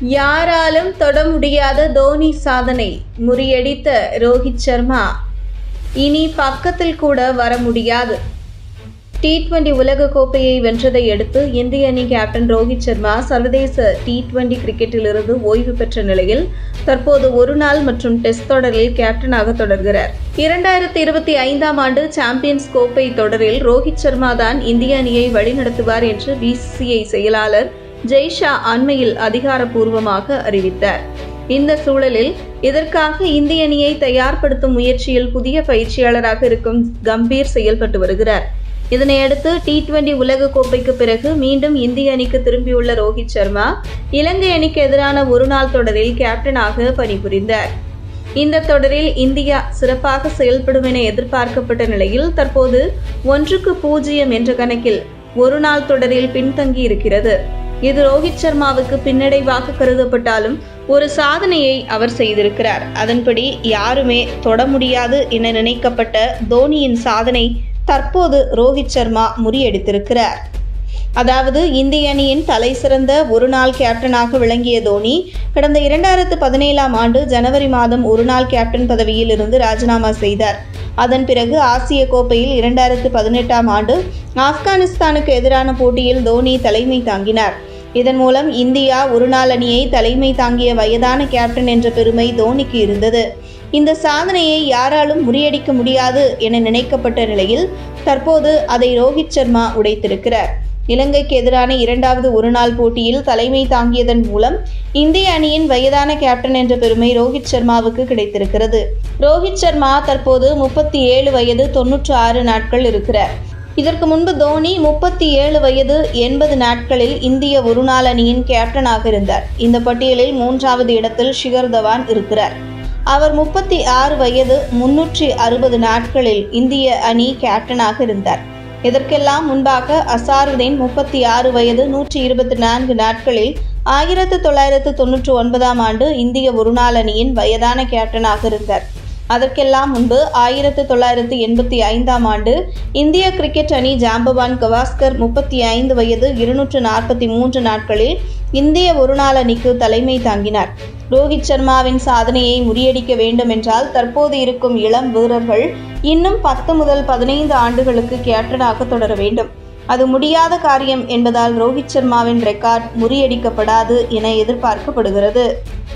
யாராலும் தொட முடியாத தோனி சாதனை முறியடித்த ரோஹித் சர்மா. இனி பக்கத்தில் கூட வர முடியாது. டி டுவெண்டி உலகக்கோப்பையை வென்றதை அடுத்து இந்திய அணி கேப்டன் ரோஹித் சர்மா சர்வதேச டி டுவெண்டி கிரிக்கெட்டிலிருந்து ஓய்வு பெற்ற நிலையில் தற்போது ஒருநாள் மற்றும் டெஸ்ட் தொடரில் கேப்டனாக தொடர்கிறார். இரண்டாயிரத்தி இருபத்தி ஐந்தாம் ஆண்டு சாம்பியன்ஸ் கோப்பை தொடரில் ரோஹித் சர்மா தான் இந்திய அணியை வழிநடத்துவார் என்று பிசிசிஐ செயலாளர் ஜெய்ஷா அண்மையில் அதிகாரப்பூர்வமாக அறிவித்தார். இந்த சூழலில் இதற்காக இந்திய அணியை தயார்படுத்தும் முயற்சியில் புதிய பயிற்சியாளராக இருக்கும் கம்பீர் செயல்பட்டு வருகிறார். இதனையடுத்து டி டுவெண்டி உலகக்கோப்பைக்கு பிறகு மீண்டும் இந்திய அணிக்கு திரும்பியுள்ள ரோஹித் சர்மா இலங்கை அணிக்கு எதிரான ஒருநாள் தொடரில் கேப்டனாக பணிபுரிந்தார். இந்த தொடரில் இந்தியா சிறப்பாக செயல்படும் என எதிர்பார்க்கப்பட்ட நிலையில் தற்போது ஒன்றுக்கு பூஜ்ஜியம் என்ற கணக்கில் ஒருநாள் தொடரில் பின்தங்கி இருக்கிறது இது ரோஹித் சர்மாவுக்கு பின்னடைவாக கருதப்பட்டாலும் ஒரு சாதனையை அவர் செய்திருக்கிறார். அதன்படி யாருமே தொட முடியாது என நினைக்கப்பட்ட தோனியின் சாதனை தற்போது ரோஹித் சர்மா முறியடித்திருக்கிறார். அதாவது இந்திய அணியின் தலை சிறந்த ஒருநாள் கேப்டனாக விளங்கிய தோனி கடந்த இரண்டாயிரத்து பதினேழாம் ஆண்டு ஜனவரி மாதம் ஒருநாள் கேப்டன் பதவியில் இருந்து ராஜினாமா செய்தார். அதன் பிறகு ஆசிய கோப்பையில் இரண்டாயிரத்து பதினெட்டாம் ஆண்டு ஆப்கானிஸ்தானுக்கு எதிரான போட்டியில் தோனி தலைமை தாங்கினார். இதன் மூலம் இந்தியா ஒருநாள் அணியை தலைமை தாங்கிய வயதான கேப்டன் என்ற பெருமை தோனிக்கு இருந்தது. இந்த சாதனையை யாராலும் முறியடிக்க முடியாது என நினைக்கப்பட்ட நிலையில் தற்போது அதை ரோஹித் சர்மா உடைத்திருக்கிறார். இலங்கைக்கு எதிரான இரண்டாவது ஒருநாள் போட்டியில் தலைமை தாங்கியதன் மூலம் இந்திய அணியின் வயதான கேப்டன் என்ற பெருமை ரோஹித் சர்மாவுக்கு கிடைத்திருக்கிறது. ரோஹித் சர்மா தற்போது முப்பத்தி ஏழு வயது தொன்னூற்று ஆறு நாட்கள் இருக்கிறார். இதற்கு முன்பு தோனி முப்பத்தி ஏழு வயது எண்பது நாட்களில் இந்திய ஒருநாள் அணியின் கேப்டனாக இருந்தார். இந்த பட்டியலில் மூன்றாவது இடத்தில் ஷிகர் தவான் இருக்கிறார். அவர் முப்பத்தி ஆறு வயது முன்னூற்றி அறுபது நாட்களில் இந்திய அணி கேப்டனாக இருந்தார். இதற்கெல்லாம் முன்பாக அசாருதீன் முப்பத்தி ஆறு வயது நூற்றி இருபத்தி நான்கு நாட்களில் ஆயிரத்து தொள்ளாயிரத்து தொன்னூற்றி ஒன்பதாம் ஆண்டு இந்திய ஒருநாள் அணியின் வயதான கேப்டனாக இருந்தார். அதற்கெல்லாம் முன்பு ஆயிரத்து தொள்ளாயிரத்து எண்பத்தி ஐந்தாம் ஆண்டு இந்திய கிரிக்கெட் அணி ஜாம்பவான் கவாஸ்கர் முப்பத்தி ஐந்து வயது இருநூற்று நாற்பத்தி மூன்று நாட்களில் இந்திய ஒருநாள் அணிக்கு தலைமை தாங்கினார். ரோஹித் சர்மாவின் சாதனையை முறியடிக்க வேண்டும் என்றால் தற்போது இருக்கும் இளம் வீரர்கள் இன்னும் பத்து முதல் பதினைந்து ஆண்டுகளுக்கு கேப்டனாக தொடர வேண்டும். அது முடியாத காரியம் என்பதால் ரோஹித் சர்மாவின் ரெக்கார்ட் முறியடிக்கப்படாது என எதிர்பார்க்கப்படுகிறது.